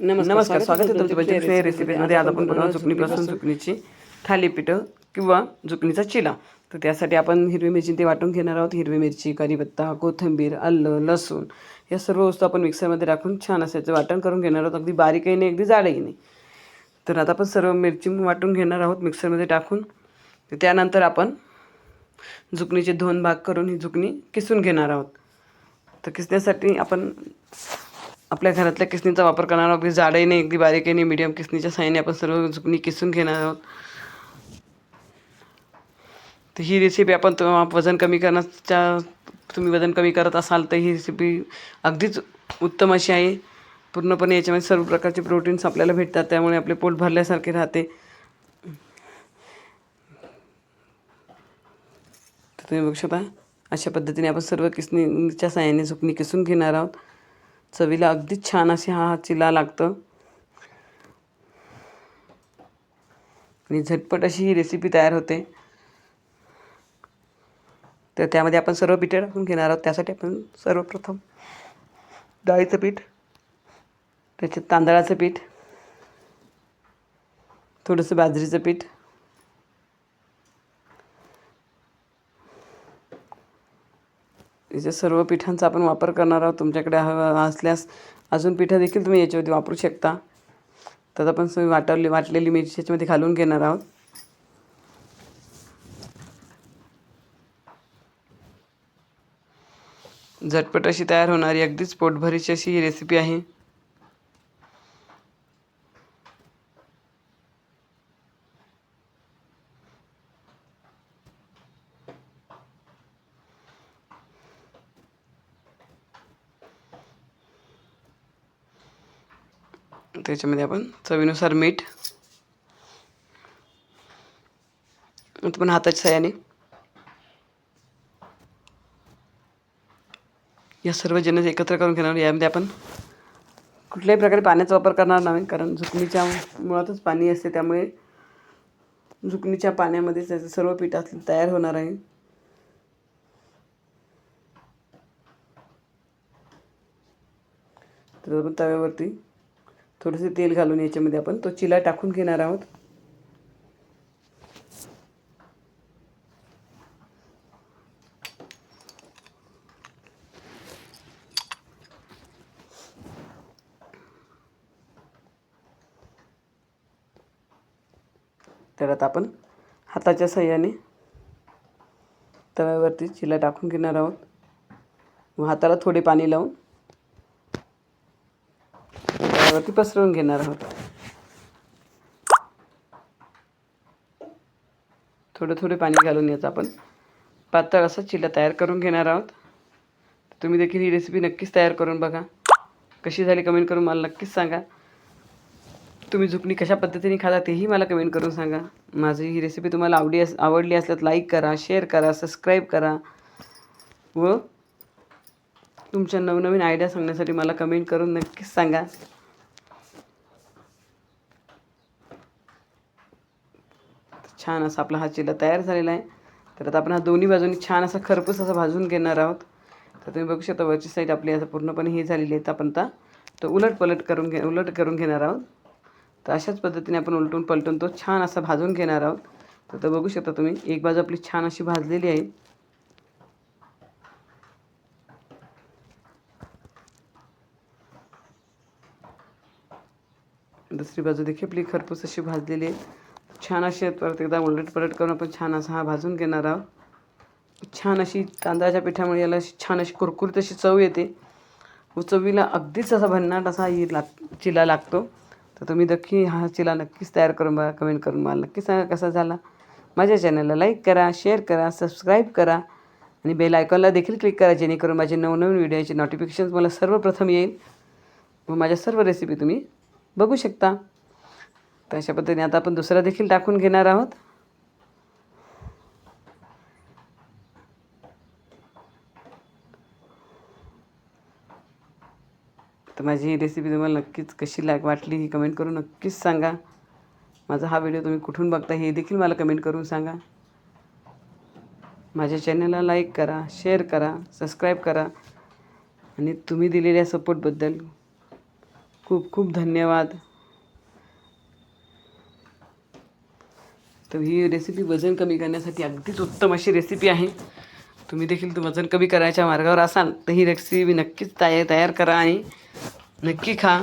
नमस्कार स्वागत आहे तुमच्या बजेट रेसिपीमध्ये आज आपण बनवणार जुकनीपासून जुकनीची थालीपीठं किंवा जुकनीचा चिला. तर त्यासाठी आपण हिरवी मिरची ते वाटून घेणार आहोत. हिरवी मिरची कढीपत्ता कोथिंबीर आलं लसूण या सर्व वस्तू आपण मिक्सरमध्ये टाकून छान असायचं वाटण करून घेणार आहोत. अगदी बारीकही नाही अगदी जाडही नाही. तर आता आपण सर्व मिरची वाटून घेणार आहोत मिक्सरमध्ये टाकून. तर त्यानंतर आपण जुकनीचे दोन भाग करून ही जुकनी किसून घेणार आहोत. तर किसण्यासाठी आपण आपल्या घरातल्या किसणीचा वापर करणार आहोत अगदी जाडही नाही अगदी बारीक नाही मीडियम किसणीच्या साहाय्याने आपण सर्व झुकणी किसून घेणार आहोत. तर ही रेसिपी आपण वजन कमी करण्याच्या तुम्ही वजन कमी करत असाल तर ही रेसिपी अगदीच उत्तम अशी आहे. पूर्णपणे याच्यामध्ये सर्व प्रकारचे प्रोटीन्स आपल्याला भेटतात त्यामुळे आपले पोट भरल्यासारखे राहते. तर तुम्ही बघू शकता अशा पद्धतीने आपण सर्व किसणीच्या साहाय्याने झुकणी किसून घेणार आहोत. चवीला अगदीच छान अशी हा चिला लागतं. आणि झटपट अशी ही रेसिपी तयार होते. तर त्यामध्ये आपण सर्व पिठे टाकून घेणार आहोत. त्यासाठी आपण सर्वप्रथम डाळीचं पीठ त्याच्यात तांदळाचं पीठ थोडंसं बाजरीचं पीठ याच्या सर्व पिठांचा आपण वापर करणार आहोत. तुमच्याकडे हवं असल्यास अजून पिठं देखील तुम्ही याच्यावरती वापरू शकता. तर आपण सगळी वाटवली वाटलेली मिरची याच्यामध्ये घालून घेणार आहोत. झटपट अशी तयार होणारी अगदीच पोटभरीची अशी ही रेसिपी आहे. त्याच्यामध्ये आपण चवीनुसार मीठ. आता पण हाताच्या साह्याने. या सर्व जिन्नस एकत्र करून घेणार यामध्ये आपण कुठल्याही प्रकारे पाण्याचा वापर करणार नाही कारण झुकणीच्या मुळातच पाणी असते त्यामुळे झुकणीच्या पाण्यामध्ये त्याचं सर्व पीठ असले तयार होणार आहे. तर आपण तव्यावरती थोडंसं तेल घालून याच्यामध्ये आपण तो चिला टाकून घेणार आहोत. तर आता आपण हाताच्या सहाय्याने तव्यावरती चिला टाकून घेणार आहोत. हाताला थोडे पाणी लावून तव्यावरती पसरवून घेणार आहोत. थोडं थोडे पाणी घालून याचा आपण पातळ असा चिला तयार करून घेणार आहोत. तुम्ही देखील ही रेसिपी नक्कीच तयार करून बघा. कशी झाली कमेंट करून मला नक्कीच सांगा. तुम्ही झुकणी कशा पद्धतीने खाता तेही मला कमेंट करून सांगा. माझी ही रेसिपी तुम्हाला आवडी अस आवडली असल्यास लाईक करा शेअर करा सबस्क्राईब करा. व तुमच्या नवनवीन आयडिया सांगण्यासाठी मला कमेंट करून नक्कीच सांगा. छान असा आपला हा चिला तयार झालेला आहे. तर आता आपण हा दोन्ही बाजूनी छान असा खरपूस असा भाजून घेणार आहोत. तर तुम्ही बघू शकता वरची साईड आपली असं पूर्णपणे हे झालेली आहे. तर आपण आता तो उलट पलट करून घे उलट करून घेणार आहोत. तर अशाच पद्धतीने आपण उलटून पलटून तो छान असा भाजून घेणार आहोत. तर तो बघू शकता तुम्ही एक बाजू आपली छान अशी भाजलेली आहे. दुसरी बाजू देखील आपली खरपूस अशी भाजलेली आहे. छान अशी परत एकदा उलट पलट करून आपण छान असा हा भाजून घेणार आहोत. छान अशी तांदळाच्या पिठामुळे याला अशी छान अशी कुरकुरीत अशी चव येते. व चवीला अगदीच असा भन्नाट असा ही लाग चिला लागतो. तर तुम्ही नक्की हा चिला नक्कीच तयार करून बघा कमेंट करून मला नक्की सांगा कसा झाला. माझ्या चॅनलला लाईक करा शेअर करा सबस्क्राईब करा आणि बेल आयकॉनला देखील क्लिक करा जेणेकरून माझे नवनवीन व्हिडिओचे नोटिफिकेशन्स मला सर्वप्रथम येईल. व माझ्या सर्व रेसिपी तुम्ही बघू शकता. तर अशा पद्धतीने आता आपण दुसरा देखील टाकून घेणार आहोत. तर माझी ही रेसिपी तुम्हाला नक्कीच कशी लाग वाटली ही कमेंट करून नक्कीच सांगा. माझा हा व्हिडिओ तुम्ही कुठून बघता हे देखील मला कमेंट करून सांगा. माझ्या चॅनलला लाईक करा शेअर करा सबस्क्राईब करा. आणि तुम्ही दिलेल्या सपोर्टबद्दल खूप खूप धन्यवाद. तर ही रेसिपी वजन कमी करण्यासाठी अगदीच उत्तम अशी रेसिपी आहे. तुम्ही देखील तो वजन कमी करायच्या मार्गावर असाल तर ही रेसिपी नक्कीच तयार तयार करा आणि नक्की खा.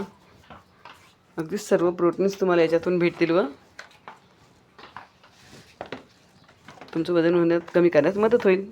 अगदीच सर्व प्रोटीन्स तुम्हाला याच्यातून भेटतील व तुमचं वजन होण्यात कमी करण्यास मदत होईल.